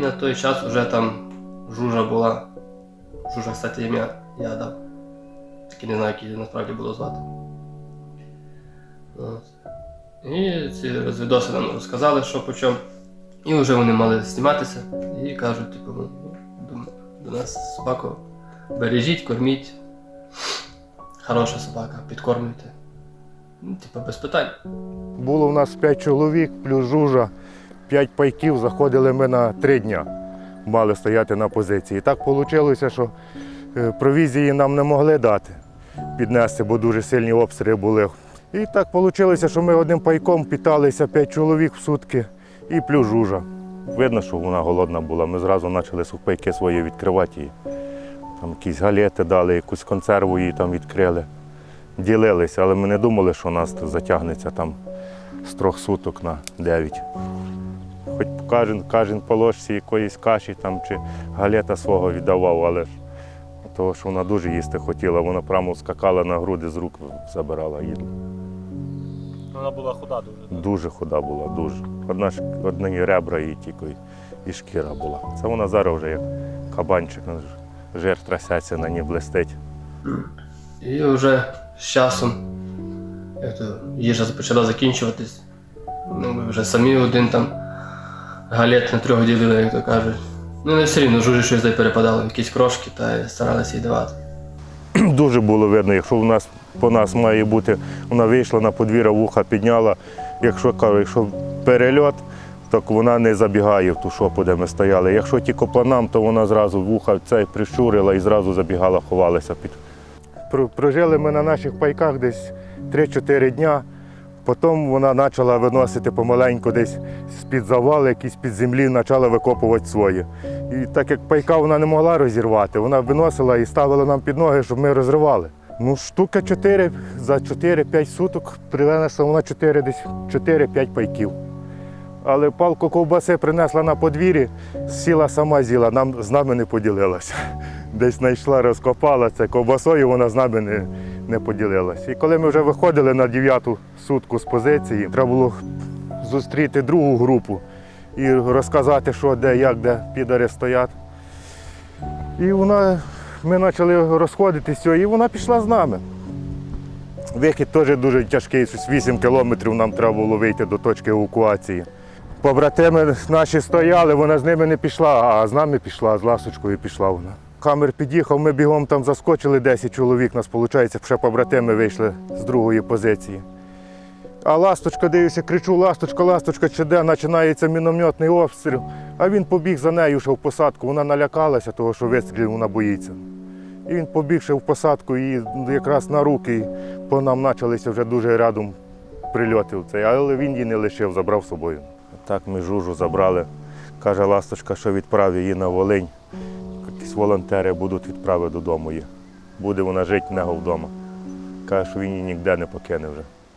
на той час вже там жужа була. Жужа, кстати, ім'я я дав. Тільки не знаю, як її насправді було звати. От. І ці розвідоси нам розказали, що по чому. І вже вони мали зніматися і кажуть, типу, ну, до, нас собаку бережіть, корміть. Хороша собака, підкормлюйте. Ну, типу, без питань. Було у нас 5 чоловік, плюс жужа, 5 пайків. Заходили ми на 3 дня. Мали стояти на позиції. Так вийшло, що е, провізії нам не могли дати піднести, бо дуже сильні обстріли були. І так вийшло, що ми одним пайком питалися 5 чоловік в сутки і плюс жужа. Видно, що вона голодна була. Ми зразу почали сухпайки свої відкривати її. Там якісь галети дали, якусь консерву їй там відкрили. Ділилися, але ми не думали, що нас затягнеться там з трьох суток на дев'ять. Кожен, кожен по ложці якоїсь каші там, чи галета свого віддавав, але ж того, що вона дуже їсти хотіла, вона прямо скакала на груди з рук, забирала їду. Вона була худа дуже. так? Дуже худа була, дуже. Одна ж одні ребра її тільки і шкіра була. Це вона зараз вже як кабанчик, жир трясеться на ній блистить. І вже з часом, як то їжа почала закінчуватись. Ну, ми вже самі один там галет на трьох ділили, як то кажуть. Ну, не все рівно жужі щось дай перепадало, якісь крошки та старалися їй давати. Дуже було видно, якщо в нас по нас має бути, вона вийшла на подвір'я, вуха підняла. Якщо кажу, якщо перельот, то вона не забігає в ту шопу, де ми стояли. Якщо тільки по нам, то вона зразу вуха цей прищурила і зразу забігала, ховалася під. Прожили ми на наших пайках десь 3-4 дня. Потім вона почала виносити помаленьку десь з-під завали, якісь під землі, почала викопувати свої. І так як пайка вона не могла розірвати, вона виносила і ставила нам під ноги, щоб ми розривали. Ну, штука 4, за 4-5 суток принесла вона 4, десь 4-5 пайків. Але палку ковбаси принесла на подвір'ї, сіла сама з'їла, нам, з нами не поділилася. Десь знайшла, розкопала це ковбасою, вона з нами не, не поділилася. І коли ми вже виходили на 9 сутку з позиції, треба було зустріти другу групу і розказати, що де, як, де підари стоять. І вона, ми почали розходитися, і вона пішла з нами. Вихід теж дуже тяжкий, 8 кілометрів нам треба було вийти до точки евакуації. Побратими наші стояли, вона з ними не пішла, а з нами пішла, з ласочкою пішла вона. Камер під'їхав, ми бігом там заскочили 10 чоловік, нас виходить, ще побратими вийшли з другої позиції. А ласточка, дивлюся, кричу, ласточка, ласточка, чи де починається мінометний обстріл. А він побіг за нею ще в посадку. Вона налякалася, того, що вистрілів вона боїться. І він побіг ще в посадку і якраз на руки по нам почалися вже дуже рядом прильоти. Але він її не лишив, забрав з собою. Так ми жужу забрали. Каже ласточка, що відправив її на Волинь. Якісь волонтери будуть відправити додому її. Буде вона жити в нього вдома. Каже, що він її ніде не покине вже.